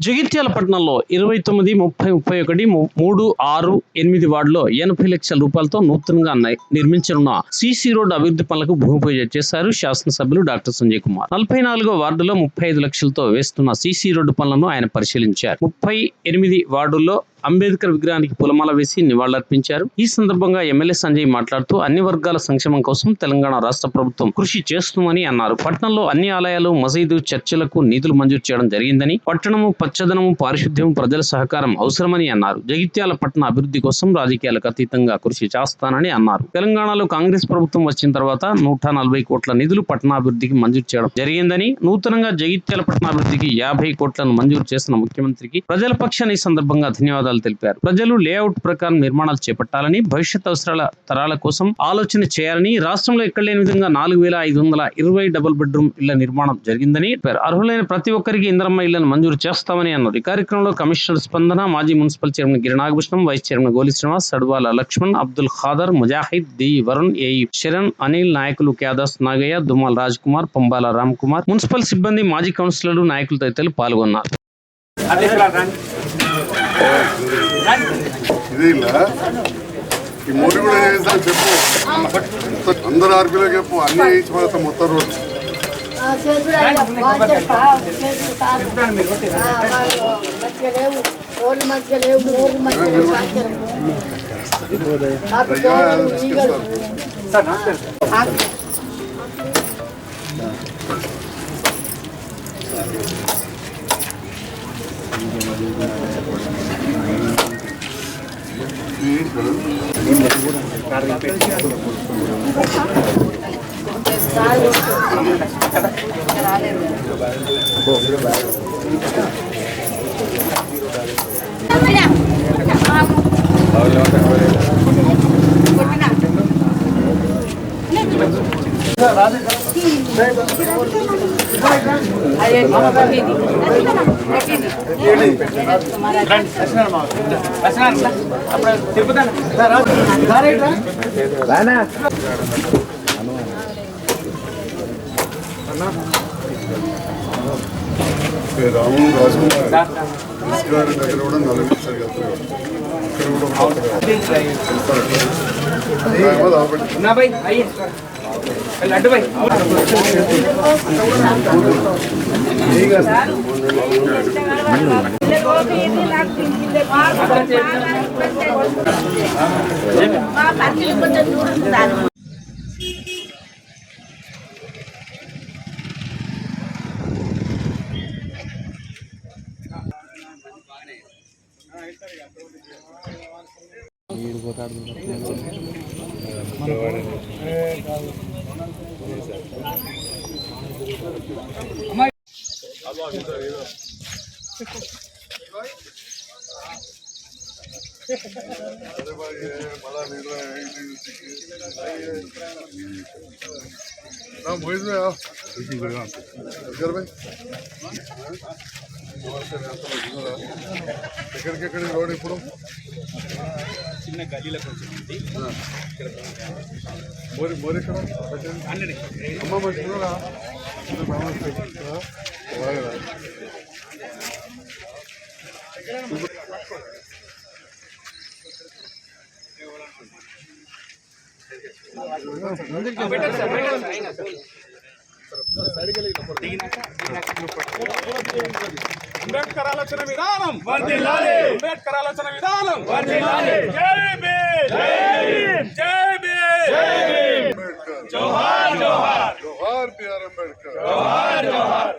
జగిత్యాల పట్టణంలో ఇరవై తొమ్మిది ముప్పై ముప్పై ఒకటి మూడు ఆరు ఎనిమిది వార్డులో ఎనభై లక్షల రూపాయలతో నూతనంగా నిర్మించనున్న సిసి రోడ్డు అభివృద్ధి పనులకు భూమి పూజ చేశారు శాసనసభ్యులు డాక్టర్ సంజయ్ కుమార్. నలభై నాలుగో వార్డులో ముప్పై ఐదు లక్షలతో వేస్తున్న సిసి రోడ్డు పనులను ఆయన పరిశీలించారు. ముప్పై ఎనిమిది వార్డుల్లో అంబేద్కర్ విగ్రహానికి పూలమాల వేసి నివాళులర్పించారు. ఈ సందర్భంగా ఎమ్మెల్యే సంజయ్ మాట్లాడుతూ అన్ని వర్గాల సంక్షేమం కోసం తెలంగాణ రాష్ట్ర ప్రభుత్వం కృషి చేస్తుందని అన్నారు. పట్టణంలో అన్ని ఆలయాలు మసీదు చర్చిలకు నిధులు మంజూరు చేయడం జరిగిందని పట్టణము పచ్చదనము పారిశుద్ధ్యం ప్రజల సహకారం అవసరమని అన్నారు. జగిత్యాల పట్టణ అభివృద్ధి కోసం రాజకీయాలకు అతీతంగా కృషి చేస్తానని అన్నారు. తెలంగాణలో కాంగ్రెస్ ప్రభుత్వం వచ్చిన తర్వాత నూట నలభై కోట్ల నిధులు పట్టణాభివృద్ధికి మంజూరు చేయడం జరిగిందని నూతనంగా జగిత్యాల పట్టణాభివృద్ధికి యాభై కోట్లను మంజూరు చేసిన ముఖ్యమంత్రికి ప్రజల పక్షాన్ని ఈ సందర్భంగా ధన్యవాదాలు తెలిపారు. ప్రజలు లేఅవుట్ ప్రకారం నిర్మాణాలు చేపట్టాలని భవిష్యత్ అవసరాల తరాల కోసం ఆలోచన చేయాలని రాష్ట్రంలో ఎక్కడ లేని విధంగా నాలుగు వేల ఐదు వందల ఇరవై డబుల్ బెడ్రూమ్ ఇళ్ళ నిర్మాణం జరిగిందని చెప్పారు. అర్హులైన ప్రతి ఒక్కరికి ఇంద్రమ్మ ఇళ్ళను మంజూరు చేస్తామని అన్నారు. ఈ కార్యక్రమంలో కమిషనర్ స్పందన మాజీ municipal chairman Girinagabhushanam vice chairman Goli Srinivas Sadwala Laxman Abdul Khader Mujahid the Varun AE Sharan Anil నాయకులు క్యాదాస్ నాగయ్య దుమాల్ రాజ్ కుమార్ పంబాల రామ్ కుమార్ మున్సిపల్ సిబ్బంది మాజీ కౌన్సిలర్లు నాయకులు తదితరులు పాల్గొన్నారు. ఇది ఇలా ఈ మూడు కూడా చేస్తాను చెప్పు అందరు ఆర్పీలో చెప్పు అన్ని ఇచ్చి పడతాం మొత్తం రోడ్డు ఓళ్ళు రాజు రాము రాజు మంచిగా దగ్గర కూడా నలభై ఇచ్చారు కదా ఇక్కడ కూడా ఒకరు ఇస్తారు. ఏమో దాబట్టి. ఎక్కడికి ఎక్కడికెక్కడ రోడ్ ఇప్పుడు చిన్న గల్లీలో కొంచెం మోరి మోరి ఎక్కడ అమ్మ మంచిగా అంబేద్కర్ ఆలోచన విధానం అంబేద్కర్ ఆలోచన విధానం జై భీమ్ జై భీమ్ జోహార్ జోహార్ జోహార్ బిఆర్ అంబేద్కర్ జోహార్ జోహార్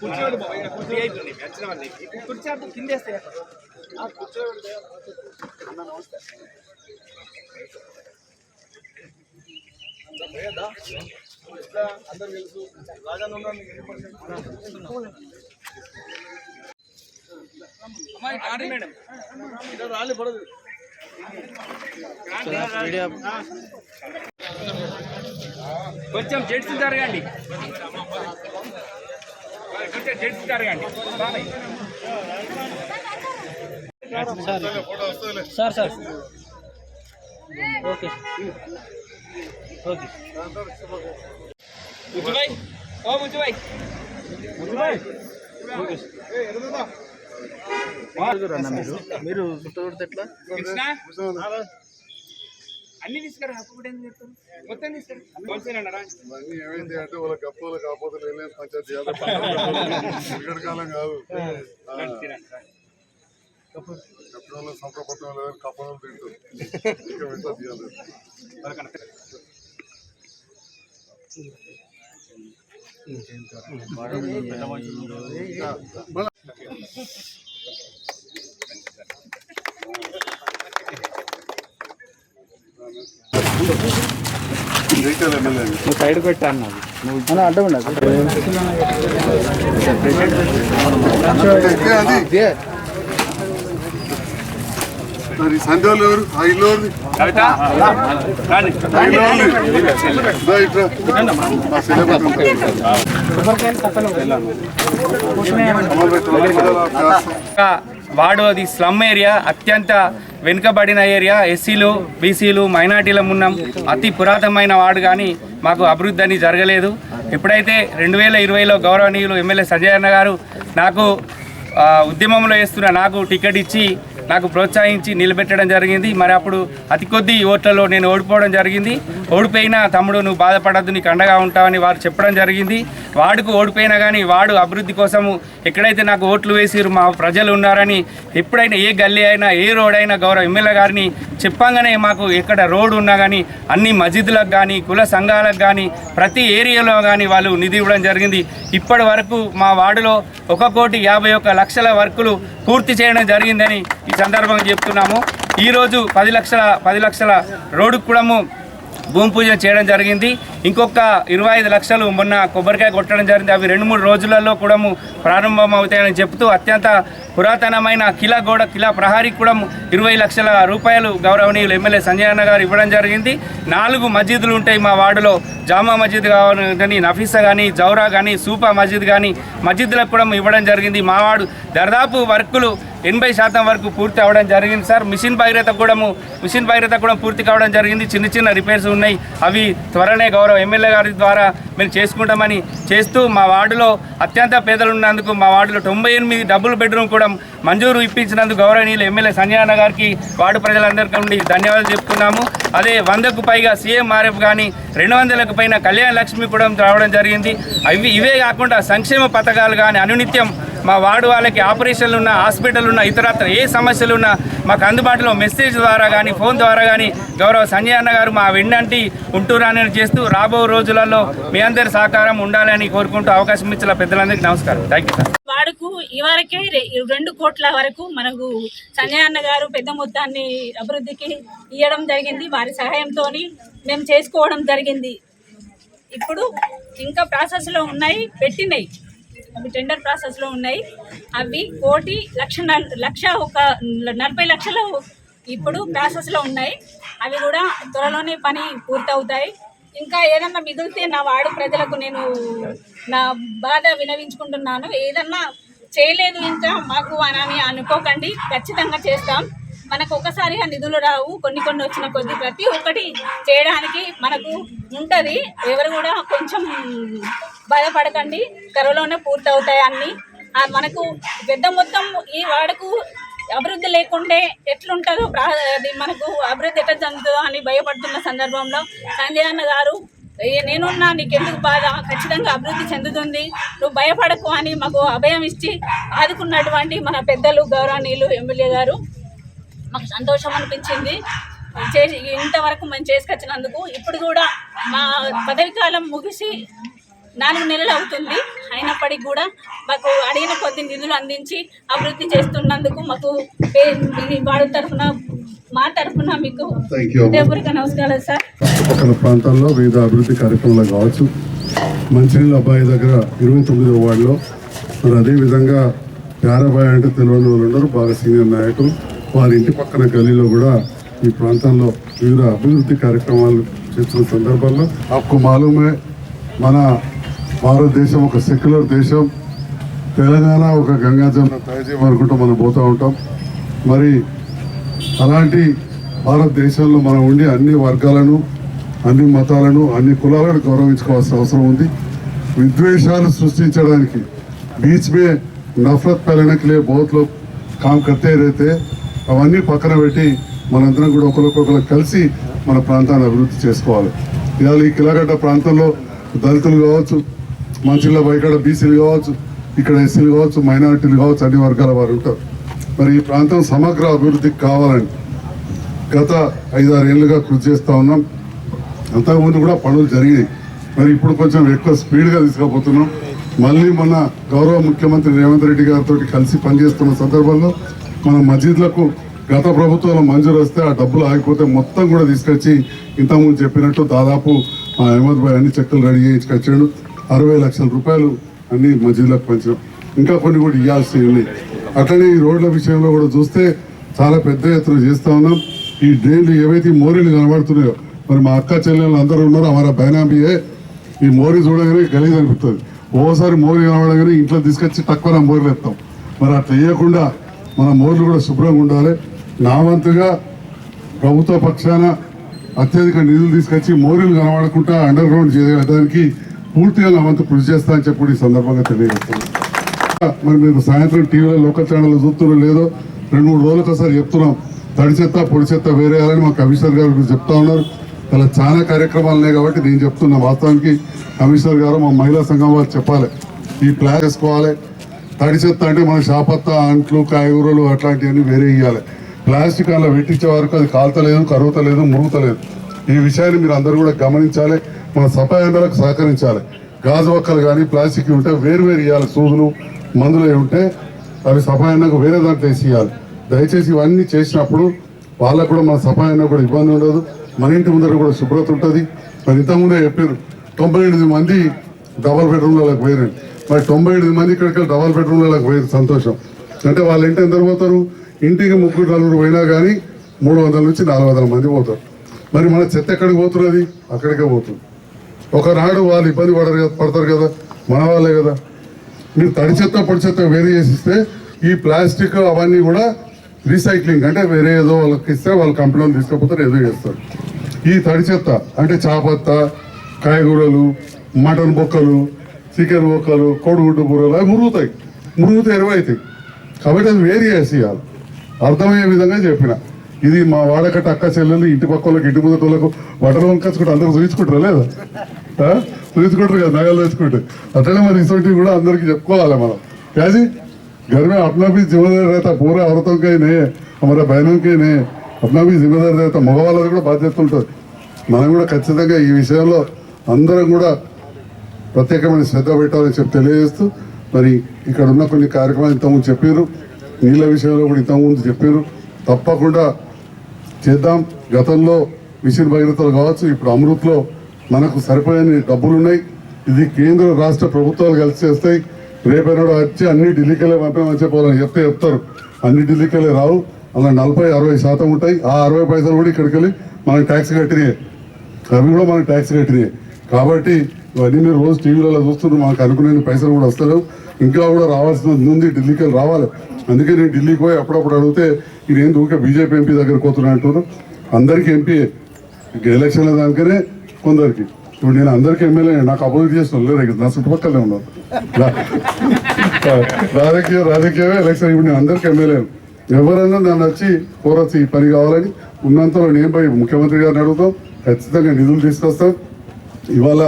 కూర్చోండి బాబు ఇక్కడ కుర్చీ అయిపోయింది కిందేస్తే అందరు తెలుసు మేడం పడదు కొంచెం జెట్స్ జరగండి. కొంచెం జెట్స్ జరగండి. బాబాయ్ సార్ సార్ ఓకే. ఓకే ముచ్చుబాయ్ ఓ ముచ్చుబాయ్ కృష్ణ? అన్ని తీసుకురా అప్పుడు ఏం చేస్తాం మొత్తం ఏమైంది అంటే వాళ్ళ గప్పులు కాకపోతే పంచాయతీ ఇక్కడ కాలం కాదు. కప్పలు సంప్రపత్రం లేదని కప్పలు తింటారు ఇక వెంట తీయాలి జైకల్ ఎమ్మెల్యే సైడ్ పెట్టాను అడ్డం ఎక్కే వాడు అది స్లమ్ ఏరియా అత్యంత వెనుకబడిన ఏరియా ఎస్సీలు బీసీలు మైనార్టీలం ఉన్నాం అతి పురాతనమైన వాడు కానీ మాకు అభివృద్ధి అని జరగలేదు. ఎప్పుడైతే రెండు వేల ఇరవైలో గౌరవనీయులు ఎమ్మెల్యే సంజయ్ అన్న గారు నాకు ఆ, ఉద్యమంలో వేస్తున్న నాకు టికెట్ ఇచ్చి నాకు ప్రోత్సహించి నిలబెట్టడం జరిగింది. మరి అప్పుడు అతి కొద్ది ఓట్లలో నేను ఓడిపోవడం జరిగింది. ఓడిపోయినా తమ్ముడు నువ్వు బాధపడద్దు నీకు అండగా ఉంటావని వారు చెప్పడం జరిగింది. వాడుకు ఓడిపోయినా కానీ వాడు అభివృద్ధి కోసము ఎక్కడైతే నాకు ఓట్లు వేసిరు మా ప్రజలు ఉన్నారని ఎప్పుడైనా ఏ గల్లీ అయినా ఏ రోడ్ అయినా గౌరవ ఎమ్మెల్యే గారిని చెప్పంగానే మాకు ఎక్కడ రోడ్ ఉన్నా కానీ అన్ని మసీదులకు కానీ కుల సంఘాలకు కానీ ప్రతి ఏరియాలో కానీ వాళ్ళు నిధి ఇవ్వడం జరిగింది. ఇప్పటి వరకు మా వార్డులో ఒక కోటి యాభై ఒక్క లక్షల వర్కులు పూర్తి చేయడం జరిగిందని ఈ సందర్భంగా చెప్తున్నాము. ఈరోజు పది లక్షల పది లక్షల రోడ్డు కూడా భూమి పూజ చేయడం జరిగింది. ఇంకొక ఇరవై ఐదు లక్షలు మొన్న కొబ్బరికాయ కొట్టడం జరిగింది. అవి రెండు మూడు రోజులలో కూడా ప్రారంభం అవుతాయని చెప్తూ అత్యంత పురాతనమైన కిలా గోడ కిలా ప్రహారీ కూడా ఇరవై లక్షల రూపాయలు గౌరవనీయులు ఎమ్మెల్యే సంజయ్ అన్న గారు ఇవ్వడం జరిగింది. నాలుగు మసీదులు ఉంటాయి మా వార్డులో. జామా మస్జిద్ కానీ నఫీసా కానీ జౌరా కానీ సూపా మసీద్ కానీ మస్జిద్లకు కూడా ఇవ్వడం జరిగింది. మా వాడు దాదాపు వర్కులు ఎనభై శాతం వరకు పూర్తి అవ్వడం జరిగింది సార్. మిషన్ భగీరథ కూడా మిషన్ భగీరథ కూడా పూర్తి కావడం జరిగింది. చిన్న చిన్న రిపేర్స్ ఉన్నాయి. అవి త్వరనే గౌరవ ఎమ్మెల్యే గారి ద్వారా మేము చేసుకుంటామని చేస్తూ మా వార్డులో అత్యంత పేదలు ఉన్నందుకు మా వార్డులో తొంభై ఎనిమిది డబుల్ బెడ్రూమ్ కూడా మంజూరు ఇప్పించినందుకు గౌరవనీయులు ఎమ్మెల్యే సంజయన గారికి వార్డు ప్రజలందరికీ నుండి ధన్యవాదాలు చెప్తున్నాము. అదే వందకు పైగా సీఎంఆర్ఎఫ్ కానీ రెండు వందలకు పైన కళ్యాణ లక్ష్మి కూడా రావడం జరిగింది. అవి ఇవే కాకుండా సంక్షేమ పథకాలు కానీ అనునిత్యం మా వార్డు వాళ్ళకి ఆపరేషన్లు ఉన్న హాస్పిటల్ ఉన్న ఇతరత్ర ఏ సమస్యలు ఉన్నా మాకు అందుబాటులో మెసేజ్ ద్వారా కానీ ఫోన్ ద్వారా కానీ గౌరవ సంజయ్ అన్న గారు మా వెన్నంటి ఉంటూరాని చేస్తూ రాబో రోజులలో మీ అందరి సహకారం ఉండాలని కోరుకుంటూ అవకాశం ఇచ్చిన పెద్దలందరికీ నమస్కారం. థ్యాంక్ యూ సార్ వాడుకు ఇవరకే రెండు కోట్ల వరకు మనకు సంజయ్ అన్న గారు పెద్ద మొత్తాన్ని అభివృద్ధికి ఇవ్వడం జరిగింది. వారి సహాయంతో మేము చేసుకోవడం జరిగింది. ఇప్పుడు ఇంకా ప్రాసెస్లో ఉన్నాయి పెట్టినాయి. అవి టెండర్ ప్రాసెస్లో ఉన్నాయి. అవి కోటి లక్ష లక్ష ఒక నలభై లక్షలు ఇప్పుడు ప్రాసెస్లో ఉన్నాయి. అవి కూడా త్వరలోనే పని పూర్తవుతాయి. ఇంకా ఏదన్నా మిగిలితే నా వాడు ప్రజలకు నేను నా బాధ వినవించుకుంటున్నాను. ఏదన్నా చేయలేదు ఇంకా మాకు అని అనుకోకండి. ఖచ్చితంగా చేస్తాం. మనకు ఒకసారిగా నిధులు రావు కొన్ని కొన్ని వచ్చిన కొద్ది ప్రతి ఒక్కటి చేయడానికి మనకు ఉంటుంది. ఎవరు కూడా కొంచెం బాధపడకండి త్వరలోనే పూర్తవుతాయి అన్నీ. మనకు పెద్ద మొత్తం ఈ వాడకు అభివృద్ధి లేకుంటే ఎట్లుంటుందో ప్రా- అది మనకు అభివృద్ధి ఎట్లా చెందుతుందో అని భయపడుతున్న సందర్భంలో సంజయ్ అన్న గారు "ఏ, నేనున్నా నీకెందుకు బాధ? ఖచ్చితంగా అభివృద్ధి చెందుతుంది. నువ్వు భయపడకు అని మాకు అభయం ఇచ్చి ఆదుకున్నటువంటి మన పెద్దలు గౌరవనీయులు ఎమ్మెల్యే గారు మాకు సంతోషం అనిపించింది. చేసి ఇంతవరకు మేము చేసుకొచ్చినందుకు ఇప్పుడు కూడా మా పదవి కాలం ముగిసి నాలుగు నెలలు అవుతుంది. అయినప్పటికీ కూడా మాకు అడిగిన కొద్ది నిధులు అందించి అభివృద్ధి చేస్తున్నందుకు మాకు వాడి తరఫున మా తరఫున మీకు. హృదయపూర్వక నమస్కారాలు సార్. చుట్టుపక్కల ప్రాంతాల్లో వివిధ అభివృద్ధి కార్యక్రమాలు కావచ్చు. మంచినీళ్ళ అబ్బాయి దగ్గర ఇరవై తొమ్మిదో వార్డులో. మరి అదేవిధంగా ప్యారాబాయ్ అంటే తెలియని వాళ్ళు ఉన్నారు బాగా సీనియర్ నాయకులు. వారి ఇంటి పక్కన గలీలో కూడా ఈ ప్రాంతంలో వివిధ అభివృద్ధి కార్యక్రమాలు చేస్తున్న సందర్భంలో ఆకు మాలూమే మన భారతదేశం ఒక సెక్యులర్ దేశం తెలంగాణ ఒక గంగా జమున తయారు అనుకుంటూ మనం పోతూ ఉంటాం మరి అలాంటి భారతదేశంలో మనం ఉండి అన్ని వర్గాలను అన్ని మతాలను అన్ని కులాలను గౌరవించుకోవాల్సిన అవసరం ఉంది విద్వేషాలు సృష్టించడానికి बीच में नफरत फैलाने के लिए बहुत लोग काम करते रहते हैं అవన్నీ పక్కన పెట్టి మనందరం కూడా ఒకరికొకరు కలిసి మన ప్రాంతాన్ని అభివృద్ధి చేసుకోవాలి. ఇవాళ ఈ కిలగడ్డ ప్రాంతంలో దళితులు కావచ్చు మంచిలో బయట బీసీలు కావచ్చు ఇక్కడ ఎస్సీలు కావచ్చు మైనారిటీలు కావచ్చు అన్ని వర్గాల వారు ఉంటారు. మరి ఈ ప్రాంతం సమగ్ర అభివృద్ధికి కావాలని గత ఐదారు ఏళ్ళుగా కృషి చేస్తూ ఉన్నాం. అంతకుముందు కూడా పనులు జరిగినాయి. మరి ఇప్పుడు కొంచెం ఎక్కువ స్పీడ్గా తీసుకుపోతున్నాం. మళ్ళీ మన గౌరవ ముఖ్యమంత్రి రేవంత్ రెడ్డి గారితో కలిసి పనిచేస్తున్న సందర్భంలో మన మసీద్లకు గత ప్రభుత్వాలు మంజూరు వస్తే ఆ డబ్బులు ఆగిపోతే మొత్తం కూడా తీసుకొచ్చి ఇంతకుముందు చెప్పినట్టు దాదాపు మా అహ్మద్ భాయ్ అన్ని చెక్కులు రెడీ చేయించుకొచ్చాడు అరవై లక్షల రూపాయలు అన్ని మసీదులకు పంచడం ఇంకా కొన్ని కూడా ఇవ్వాల్సి ఉన్నాయి అట్లనే ఈ రోడ్ల విషయంలో కూడా చూస్తే చాలా పెద్ద ఎత్తున చేస్తూ ఉన్నాం. ఈ డ్రైన్లు ఏవైతే ఈ మోరీలు కనబడుతున్నాయో మరి మా అక్క చెల్లెళ్ళు అందరూ ఉన్నారో? మన బైనామియే. ఈ మోరీ చూడగానే గలీజ్ అనిపిస్తుంది. ఓసారి మోరీ కనబడగానే ఇంట్లో తీసుకొచ్చి తక్కువ మోరీలు ఎత్తాం. మరి అట్లా వేయకుండా మన మోర్లు కూడా శుభ్రంగా ఉండాలి. నా వంతుగా ప్రభుత్వ పక్షాన అత్యధిక నిధులు తీసుకొచ్చి మోరీలు కనబడకుండా అండర్ గ్రౌండ్ చేయడానికి పూర్తిగా నా వంతు కృషి చేస్తా అని చెప్పి ఈ సందర్భంగా తెలియజేస్తున్నాను. మరి మీరు సాయంత్రం టీవీలో లోకల్ ఛానల్లో చూస్తున్నారో లేదో రెండు మూడు రోజులకు ఒకసారి చెప్తున్నాం. తడి చెత్త పొడి చెత్త వేరేయాలని మా కమిషనర్ గారు చెప్తా ఉన్నారు. అలా చాలా కార్యక్రమాలు ఉన్నాయి కాబట్టి నేను చెప్తున్నా వాస్తవానికి కమిషనర్ గారు మా మహిళా సంఘం వారు చెప్పాలి. ఈ ప్లాన్ చేసుకోవాలి. తడి చెత్త అంటే మన షాపత్త అంట్లు కాయగూరలు అట్లాంటివన్నీ వేరే ఇవ్వాలి ప్లాస్టిక్ అలా పెట్టించే వరకు అది కాలుతలేదు కరుగుతలేదు మురుగుతలేదు. ఈ విషయాన్ని మీరు అందరూ కూడా గమనించాలి మన సపాయందలకు సహకరించాలి. గాజు ఒక్కలు కానీ ప్లాస్టిక్ ఉంటే వేరు వేరు ఇవ్వాలి సూదులు మందులు ఉంటే అవి సఫాయన్నకు వేరే దాంట్లో వేసి ఇవ్వాలి దయచేసి ఇవన్నీ చేసినప్పుడు వాళ్ళకు కూడా మన సఫాయన్న కూడా ఇబ్బంది ఉండదు. మన ఇంటి ముందర కూడా శుభ్రత ఉంటుంది. మరి ఇంతకుముందే చెప్పారు తొంభై ఎనిమిది మంది డబల్ బెడ్రూమ్లకు పోయినారు మరి తొంభై ఎనిమిది మంది ఇక్కడికి డబల్ బెడ్రూమ్లకు పోయేది సంతోషం. అంటే వాళ్ళ ఇంటి ఎందరు పోతారు? ఇంటికి ముగ్గురు నలుగురు పోయినా కానీ మూడు వందల నుంచి నాలుగు వందల మంది పోతారు. మరి మన చెత్త ఎక్కడికి పోతున్నది? అక్కడికే పోతుంది. ఒకనాడు వాళ్ళు ఇబ్బంది పడరు కదా పడతారు కదా మన వాళ్ళే కదా. మీరు తడి చెత్త పొడి చెత్త వేరే చేసిస్తే ఈ ప్లాస్టిక్ అవన్నీ కూడా రీసైక్లింగ్ అంటే వేరే ఏదో వాళ్ళకి ఇస్తే వాళ్ళ కంపెనీలో తీసుకపోతారు ఏదో చేస్తారు. ఈ తడి చెత్త అంటే చాపత్త కాయగూరలు మటన్ బొక్కలు చికెన్ బొక్కలు కోడిగుడ్డు బుర్రలు అవి మురుగుతాయి మురుగుతాయి ఎరువు అవుతాయి కాబట్టి అది వేరే చేసేయాలి అర్థమయ్యే విధంగా చెప్పిన ఇది మా వాడకట్ట అక్క చెల్లెలు ఇంటి పక్క వాళ్ళకి ఇంటి ముందట వాళ్ళకు బట్టలు వంకచ్చుకుంటే అందరూ చూపించుకుంటారా లేదా ఆ? చూపించుకుంటారు కదా నగలు తెచ్చుకుంటే అట్లనే మరి ఇటువంటివి కూడా అందరికి చెప్పుకోవాలి మనం క్యాజీ घर में अपना भी जिम्मेदार रहता पूरा औरतों के ही नहीं है हमारे बहनों के ही नहीं है अपना भी जिम्मेदार रहता మగవాళ్ళది కూడా బాధ్యత ఉంటుంది మనం కూడా ఖచ్చితంగా ఈ విషయంలో అందరం కూడా ప్రత్యేకమైన శ్రద్ధ పెట్టాలని చెప్పి తెలియజేస్తూ మరి ఇక్కడ ఉన్న కొన్ని కార్యక్రమాలు ఇంతకుముందు చెప్పారు. నీళ్ళ విషయంలో కూడా ఇంతకుముందు చెప్పారు. తప్పకుండా చేద్దాం. గతంలో మిషన్ భగీరథలు కావచ్చు ఇప్పుడు అమృత్లో మనకు సరిపోయే డబ్బులు ఉన్నాయి ఇది కేంద్ర రాష్ట్ర ప్రభుత్వాలు కలిసి చేస్తాయి. రేపైనాడు వచ్చి అన్ని ఢిల్లీకెళ్ళే పంపామని చెప్పాలని చెప్తే చెప్తారు. అన్ని ఢిల్లీకెళ్ళే రావు. అలా నలభై అరవై శాతం ఉంటాయి. ఆ అరవై పైసలు కూడా ఇక్కడికి వెళ్ళి మనం ట్యాక్స్ కట్టినాయి. అవి కూడా మనకు ట్యాక్స్ కట్టినాయి. కాబట్టి ఇవన్నీ మీరు రోజు టీవీలలో చూస్తున్నారు మాకు అనుకునే పైసలు కూడా వస్తలేవు. ఇంకా కూడా రావాల్సిన ఉంది ఢిల్లీకి వెళ్ళి రావాలి. అందుకే నేను ఢిల్లీకి పోయి అప్పుడప్పుడు అడిగితే ఇది దూకే ఊరికే బీజేపీ ఎంపీ దగ్గరికి పోతున్నా అంటున్నారు. అందరికీ ఎంపీ ఎలక్షన్ల దానికనే కొందరికి. ఇప్పుడు నేను అందరికీ ఎమ్మెల్యే నాకు అపోజిట్ చేసిన లేదు నా చుట్టుపక్కలనే ఉన్నారు. రాజకీయ రాజకీయమే ఎలక్షన్. ఇప్పుడు నేను అందరికీ ఎమ్మెల్యే. ఎవరన్నా నన్ను వచ్చి కోరొచ్చి ఈ పని కావాలని ఉన్నంతలో నేను పోయి ముఖ్యమంత్రి గారిని అడుగుతాం. ఖచ్చితంగా నిధులు తీసుకొస్తాం. ఇవాళ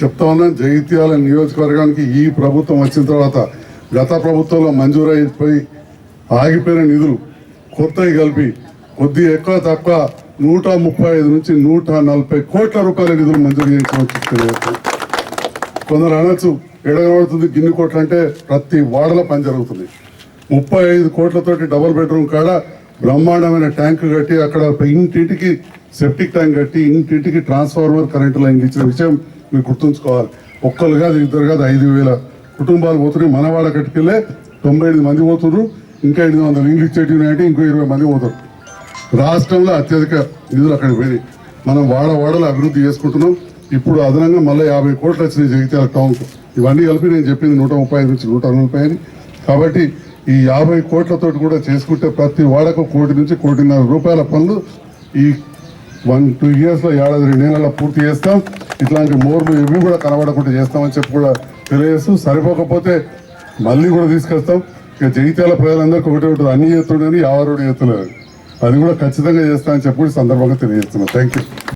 చెప్తా ఉన్నాను జగిత్యాల నియోజకవర్గానికి ఈ ప్రభుత్వం వచ్చిన తర్వాత గత ప్రభుత్వంలో మంజూరైపోయి ఆగిపోయిన నిధులు కొత్తవి కలిపి కొద్ది ఎక్కువ తక్కువ నూట ముప్పై ఐదు నుంచి నూట నలభై కోట్ల రూపాయల నిధులు మంజూరు చేయించవచ్చు కొందరు అనొచ్చు ఎడగబడుతుంది గిన్ని కోట్లు అంటే ప్రతి వాడలో పని జరుగుతుంది. ముప్పై ఐదు కోట్లతోటి డబుల్ బెడ్రూమ్ కాడ బ్రహ్మాండమైన ట్యాంక్ కట్టి అక్కడ ఇంటింటికి సెప్టిక్ ట్యాంక్ కట్టి ఇంటింటికి ట్రాన్స్ఫార్మర్ కరెంటు లైన్ ఇచ్చిన విషయం మీరు గుర్తుంచుకోవాలి. ఒక్కరు కాదు ఇద్దరు కాదు ఐదు వేల కుటుంబాలు పోతున్నాయి మనవాడ కట్టుకెళ్ళే తొంభై ఐదు మంది పోతున్నారు. ఇంకా ఎనిమిది వందల ఇండ్లు ఇచ్చేటివి ఉన్నాయంటే ఇంకో ఇరవై మంది పోతారు. రాష్ట్రంలో అత్యధిక నిధులు అక్కడ పోయినాయి. మనం వాడ వాడలు అభివృద్ధి చేసుకుంటున్నాం. ఇప్పుడు అదనంగా మళ్ళీ యాభై కోట్లు వచ్చినాయి జగిత్యాల టౌన్కు. ఇవన్నీ కలిపి నేను చెప్పింది నూట ముప్పై ఐదు నుంచి నూట ముప్పై అని. కాబట్టి ఈ యాభై కోట్లతో కూడా చేసుకుంటే ప్రతి వాడకు కోటి నుంచి కోటిన్నర రూపాయల పనులు ఈ వన్ టూ ఇయర్స్లో ఏడాది రెండు నెలల్లో పూర్తి చేస్తాం. ఇట్లాంటి మోర్లు ఇవి కూడా కనబడకుండా చేస్తామని చెప్పి కూడా తెలియజేస్తూ సరిపోకపోతే మళ్ళీ కూడా తీసుకొస్తాం. ఇక జగిత్యాల ప్రజలందరికీ ఒకటి ఉంటుంది అన్ని చేస్తుండేది ఎవరు చేస్తున్నారు. అది కూడా ఖచ్చితంగా చేస్తామని చెప్పి సందర్భంగా తెలియజేస్తున్నాం. Thank you